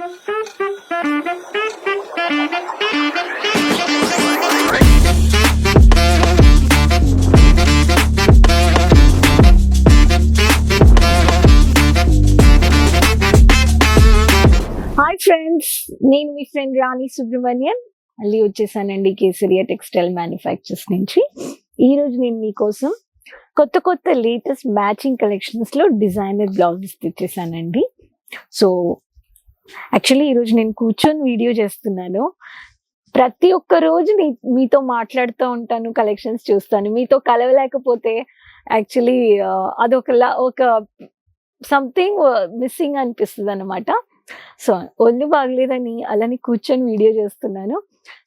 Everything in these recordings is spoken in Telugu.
హాయ్ ఫ్రెండ్స్ నేను మీ ఫ్రెండ్ రాణి సుబ్రహ్మణ్యన్ మళ్ళీ వచ్చేసానండి కేసరియా టెక్స్టైల్ మ్యానుఫ్యాక్చర్స్ నుంచి. ఈ రోజు నేను మీకోసం కొత్త కొత్త లేటెస్ట్ మ్యాచింగ్ కలెక్షన్స్లో డిజైనర్ బ్లౌజెస్ తెచ్చేసానండి. సో యాక్చువల్లీ ఈరోజు నేను కూర్చొని వీడియో చేస్తున్నాను. ప్రతి ఒక్క రోజు మీ మీతో మాట్లాడుతూ ఉంటాను కలెక్షన్స్ చూస్తాను. మీతో కలవలేకపోతే యాక్చువల్లీ అదొకలా ఒక సంథింగ్ మిస్సింగ్ అనిపిస్తుంది అనమాట సో ఒళ్ళు బాగలేదని అలానే కూర్చొని వీడియో చేస్తున్నాను.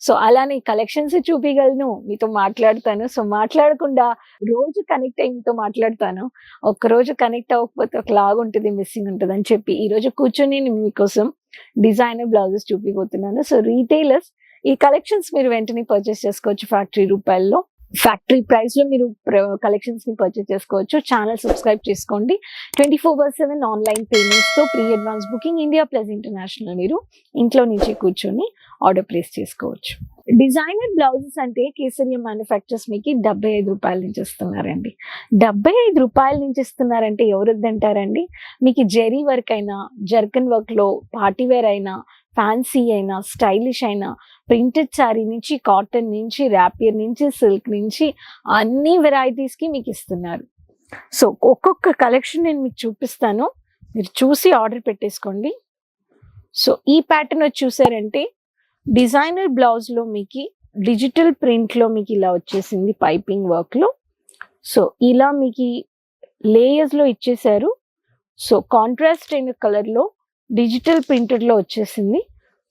సో అలానే కలెక్షన్స్ చూపించగలను మీతో మాట్లాడతాను. సో మాట్లాడకుండా రోజు కనెక్ట్ అయ్యి మీతో మాట్లాడతాను. ఒక్క రోజు కనెక్ట్ అవ్వకపోతే ఒక లాగా ఉంటుంది మిస్సింగ్ ఉంటుంది అని చెప్పి. ఈ రోజు కూర్చొని నేను మీకోసం డిజైనర్ బ్లౌజెస్ చూపిపోతున్నాను. సో రీటైలర్స్ ఈ కలెక్షన్స్ మీరు వెంటనే పర్చేస్ చేసుకోవచ్చు ఫ్యాక్టరీ రూపాయల్లో. ఫ్యాక్టరీ ప్రైస్లో మీరు కలెక్షన్స్ని పర్చేస్ చేసుకోవచ్చు. ఛానల్ సబ్స్క్రైబ్ చేసుకోండి. Twenty four by seven online పేమెంట్స్తో pre advance booking India plus international మీరు ఇంట్లో నుంచి కూర్చొని ఆర్డర్ ప్లేస్ చేసుకోవచ్చు. డిజైనర్ బ్లౌజెస్ అంటే కేసరియా మ్యానుఫ్యాక్చర్స్ మీకు డెబ్బై ఐదు రూపాయల నుంచి ఇస్తున్నారండి. డెబ్బై ఐదు రూపాయల నుంచి ఇస్తున్నారంటే ఎవరు వద్దంటారండి? మీకు జెరీ వర్క్ అయినా జర్కన్ వర్క్లో పార్టీవేర్ అయినా ఫ్యాన్సీ అయినా స్టైలిష్ అయినా ప్రింటెడ్ శారీ నుంచి కాటన్ నుంచి ర్యాపియర్ నుంచి సిల్క్ నుంచి అన్ని వెరైటీస్కి మీకు ఇస్తున్నారు. సో ఒక్కొక్క కలెక్షన్ నేను మీకు చూపిస్తాను. మీరు చూసి ఆర్డర్ పెట్టేసుకోండి. సో ఈ ప్యాటర్న్ వచ్చి చూసారంటే డిజైనర్ బ్లౌజ్లో మీకు డిజిటల్ ప్రింట్లో మీకు ఇలా వచ్చేసింది పైపింగ్ వర్క్లో సో ఇలా మీకు లేయర్స్లో ఇచ్చేసారు. సో కాంట్రాస్ట్ అయిన కలర్లో డిజిటల్ ప్రింటెడ్లో వచ్చేసింది.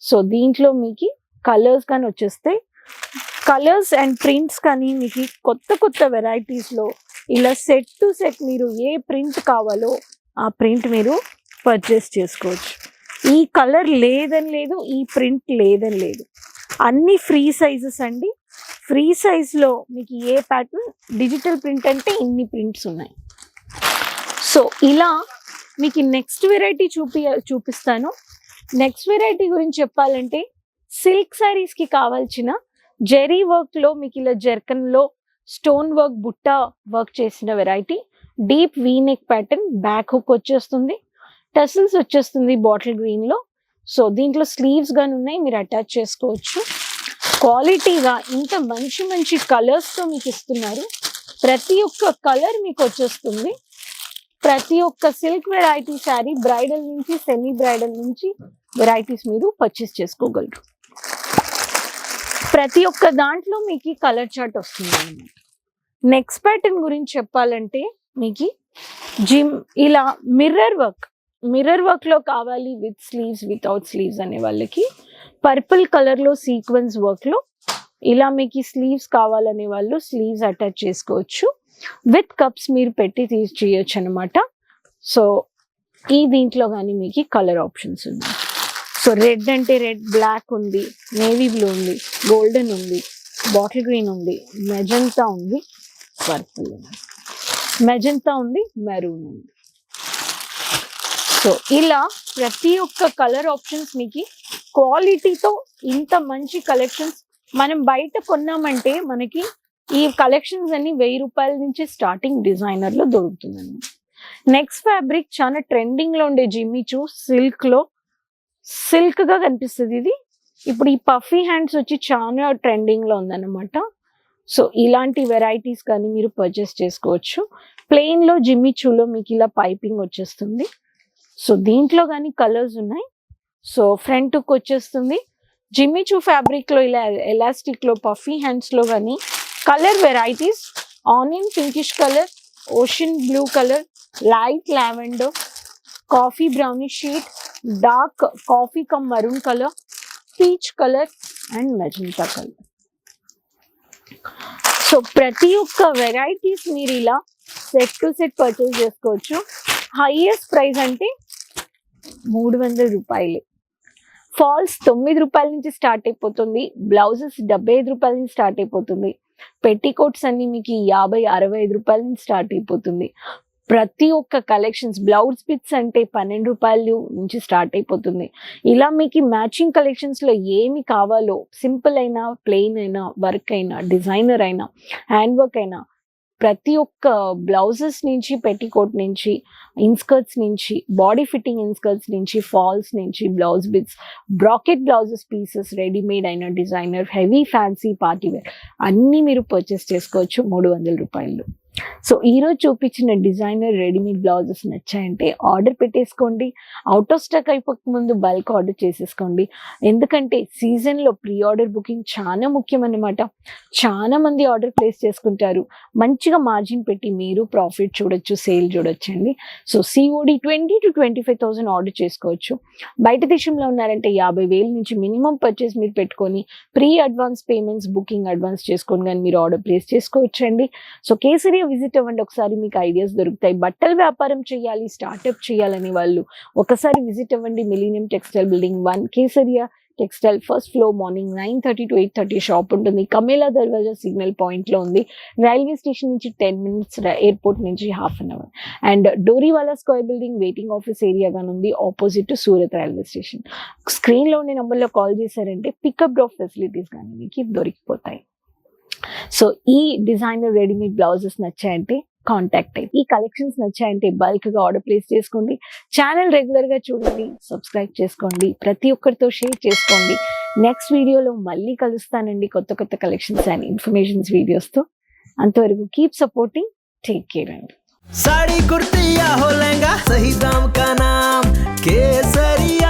సో దీంట్లో మీకు కలర్స్ కానీ వచ్చేస్తాయి కలర్స్ అండ్ ప్రింట్స్ కానీ మీకు కొత్త కొత్త వెరైటీస్లో ఇలా సెట్ టు సెట్ మీరు ఏ ప్రింట్ కావాలో ఆ ప్రింట్ మీరు పర్చేస్ చేసుకోవచ్చు. ఈ కలర్ లేదని లేదు ఈ ప్రింట్ లేదని లేదు. అన్ని ఫ్రీ సైజెస్ అండి. ఫ్రీ సైజ్లో మీకు ఏ ప్యాటర్న్ డిజిటల్ ప్రింట్ అంటే ఇన్ని ప్రింట్స్ ఉన్నాయి. సో ఇలా మీకు నెక్స్ట్ వెరైటీ చూపి చూపిస్తాను. నెక్స్ట్ వెరైటీ గురించి చెప్పాలంటే సిల్క్ శారీస్కి కావాల్సిన జెరీ వర్క్లో మీకు ఇలా జర్కన్లో స్టోన్ వర్క్ బుట్ట వర్క్ చేసిన variety. Deep V neck pattern back hook వచ్చేస్తుంది. టసల్స్ వచ్చేస్తుంది బాటిల్ గ్రీన్లో. సో దీంట్లో స్లీవ్స్ కానీ ఉన్నాయి మీరు అటాచ్ చేసుకోవచ్చు. క్వాలిటీగా ఇంత మంచి మంచి కలర్స్తో మీకు ఇస్తున్నారు. ప్రతి ఒక్క కలర్ మీకు వచ్చేస్తుంది. ప్రతి ఒక్క సిల్క్ వెరైటీ శారీ బ్రైడల్ నుంచి సెమీ బ్రైడల్ నుంచి వెరైటీస్ మీరు పర్చేస్ చేసుకోగలరు. ప్రతి ఒక్క దాంట్లో మీకు కలర్ చార్ట్ వస్తుంది అనమాట నెక్స్ట్ ప్యాటర్న్ గురించి చెప్పాలంటే మీకు జిమ్ ఇలా మిర్రర్ వర్క్ మిర్రర్ వర్క్లో కావాలి విత్ స్లీవ్స్ వితౌట్ స్లీవ్స్ అనే వాళ్ళకి. పర్పుల్ కలర్లో సీక్వెన్స్ వర్క్లో ఇలా మీకు స్లీవ్స్ కావాలనే వాళ్ళు స్లీవ్స్ అటాచ్ చేసుకోవచ్చు. విత్ కప్స్ మీరు పెట్టి తీసి చేయొచ్చు అనమాట సో ఈ దీంట్లో కానీ మీకు కలర్ ఆప్షన్స్ ఉన్నాయి. సో రెడ్ అంటే రెడ్ బ్లాక్ ఉంది నేవీ బ్లూ ఉంది గోల్డెన్ ఉంది బాటిల్ గ్రీన్ ఉంది మెజంతా ఉంది పర్పుల్ ఉంది. మెజంతా ఉంది మెరూన్ ఉంది. సో ఇలా ప్రతి ఒక్క కలర్ ఆప్షన్స్ మీకు క్వాలిటీతో ఇంత మంచి కలెక్షన్స్ మనం బయట కొన్నామంటే మనకి ఈ కలెక్షన్స్ అన్ని వెయ్యి రూపాయల నుంచి స్టార్టింగ్ డిజైనర్లో నెక్స్ట్ ఫ్యాబ్రిక్ చాలా ట్రెండింగ్లో ఉండే జిమ్మిచూ సిల్క్లో సిల్క్గా కనిపిస్తుంది ఇది. ఇప్పుడు ఈ పఫీ హ్యాండ్స్ వచ్చి చాలా ట్రెండింగ్లో ఉందన్నమాట. సో ఇలాంటి వెరైటీస్ కానీ మీరు పర్చేస్ చేసుకోవచ్చు. ప్లెయిన్లో జిమ్మిచూలో మీకు ఇలా పైపింగ్ వచ్చేస్తుంది. సో దీంట్లో కానీ కలర్స్ ఉన్నాయి. సో ఫ్రంట్కి వచ్చేస్తుంది. జిమ్మిచూ ఫ్యాబ్రిక్లో ఇలా ఎలాస్టిక్లో పఫీ హ్యాండ్స్లో కానీ colour varieties. Onion pinkish colour ocean blue colour light lavender coffee browny sheet dark coffee come maroon colour peach colour and magenta colour. So ప్రతి ఒక్క వెరైటీస్ మీరు ఇలా సెట్ టు సెట్ పర్చేస్ చేసుకోవచ్చు. హైయెస్ట్ ప్రైస్ అంటే మూడు వందల రూపాయలు. ఫాల్స్ తొమ్మిది రూపాయల నుంచి స్టార్ట్ అయిపోతుంది. బ్లౌజెస్ డెబ్బై ఐదు రూపాయల నుంచి స్టార్ట్ అయిపోతుంది. పెట్టికోట్స్ అన్ని మీకు యాభై అరవై ఐదు రూపాయల నుంచి స్టార్ట్ అయిపోతుంది. ప్రతి ఒక్క కలెక్షన్స్ బ్లౌజ్ పిట్స్ అంటే పన్నెండు రూపాయలు నుంచి స్టార్ట్ అయిపోతుంది. ఇలా మీకు మ్యాచింగ్ కలెక్షన్స్లో ఏమి కావాలో సింపుల్ అయినా ప్లెయిన్ అయినా వర్క్ అయినా డిజైనర్ అయినా హ్యాండ్ వర్క్ అయినా ప్రతి ఒక్క బ్లౌజెస్ నుంచి పెట్టికోట్ నుంచి ఇన్స్కర్ట్స్ నుంచి బాడీ ఫిట్టింగ్ ఇన్స్కర్ట్స్ నుంచి ఫాల్స్ నుంచి blouse bits bracket blouses pieces readymade అయిన designer heavy fancy party wear అన్నీ మీరు పర్చేస్ చేసుకోవచ్చు మూడు వందల రూపాయలు. సో ఈరోజు చూపించిన డిజైనర్ రెడీమేడ్ బ్లౌజెస్ నచ్చాయంటే ఆర్డర్ పెట్టేసుకోండి. అవుట్ ఆఫ్ స్టాక్ అయిపోక ముందు బల్క్ ఆర్డర్ చేసేసుకోండి. ఎందుకంటే సీజన్లో ప్రీ ఆర్డర్ బుకింగ్ చాలా ముఖ్యం అన్నమాట చాలా మంది ఆర్డర్ ప్లేస్ చేసుకుంటారు. మంచిగా మార్జిన్ పెట్టి మీరు ప్రాఫిట్ చూడొచ్చు సేల్ చూడొచ్చండి so COD twenty two twenty five thousand order చేసుకోవచ్చు. బయట దేశంలో ఉన్నారంటే యాభై వేల నుంచి మినిమం పర్చేస్ మీరు పెట్టుకొని pre advance payments booking advance చేసుకొని కానీ మీరు ఆర్డర్ ప్లేస్ చేసుకోవచ్చండి సో కేసరి విజిట్ అవ్వండి ఒకసారి మీకు ఐడియాస్ దొరుకుతాయి. బట్టల వ్యాపారం చేయాలి స్టార్ట్అప్ చేయాలని వాళ్ళు ఒకసారి విజిట్ అవ్వండి. Millennium textile building one Kesariya textile first floor morning nine thirty to eight thirty shop ఉంటుంది. కమేలా దర్వాజా సిగ్నల్ పాయింట్లో ఉంది. రైల్వే స్టేషన్ నుంచి టెన్ మినిట్స్ ఎయిర్పోర్ట్ నుంచి half an hour. And Doriwala square building waiting office ఏరియాగా ఉంది. Opposite to Surat railway station. స్క్రీన్లో ఉండే నెంబర్లో కాల్ చేశారంటే పికప్ డ్రాప్ ఫెసిలిటీస్ కానీ మీకు దొరికిపోతాయి. సో ఈ డిజైనర్ రెడీమేడ్ బ్లౌజెస్ నచ్చాయంటే కాంటాక్ట్ అయ్యి ఈ కలెక్షన్స్ నచ్చాయంటే బల్క్ గా ఆర్డర్ ప్లేస్ చేసుకోండి ఛానల్ రెగ్యులర్ గా చూడండి సబ్స్క్రైబ్ చేసుకోండి ప్రతి ఒక్కరితో షేర్ చేసుకోండి నెక్స్ట్ వీడియోలో మళ్ళీ కలుస్తానండి కొత్త కొత్త కలెక్షన్స్ అండ్ ఇన్ఫర్మేషన్స్ వీడియోస్తో అంతవరకు కీప్ సపోర్టింగ్ టేక్ కేర్ అండి साड़ी कुर्ती या हो लहंगा सही दाम का नाम केसरिया सही दाम का नाम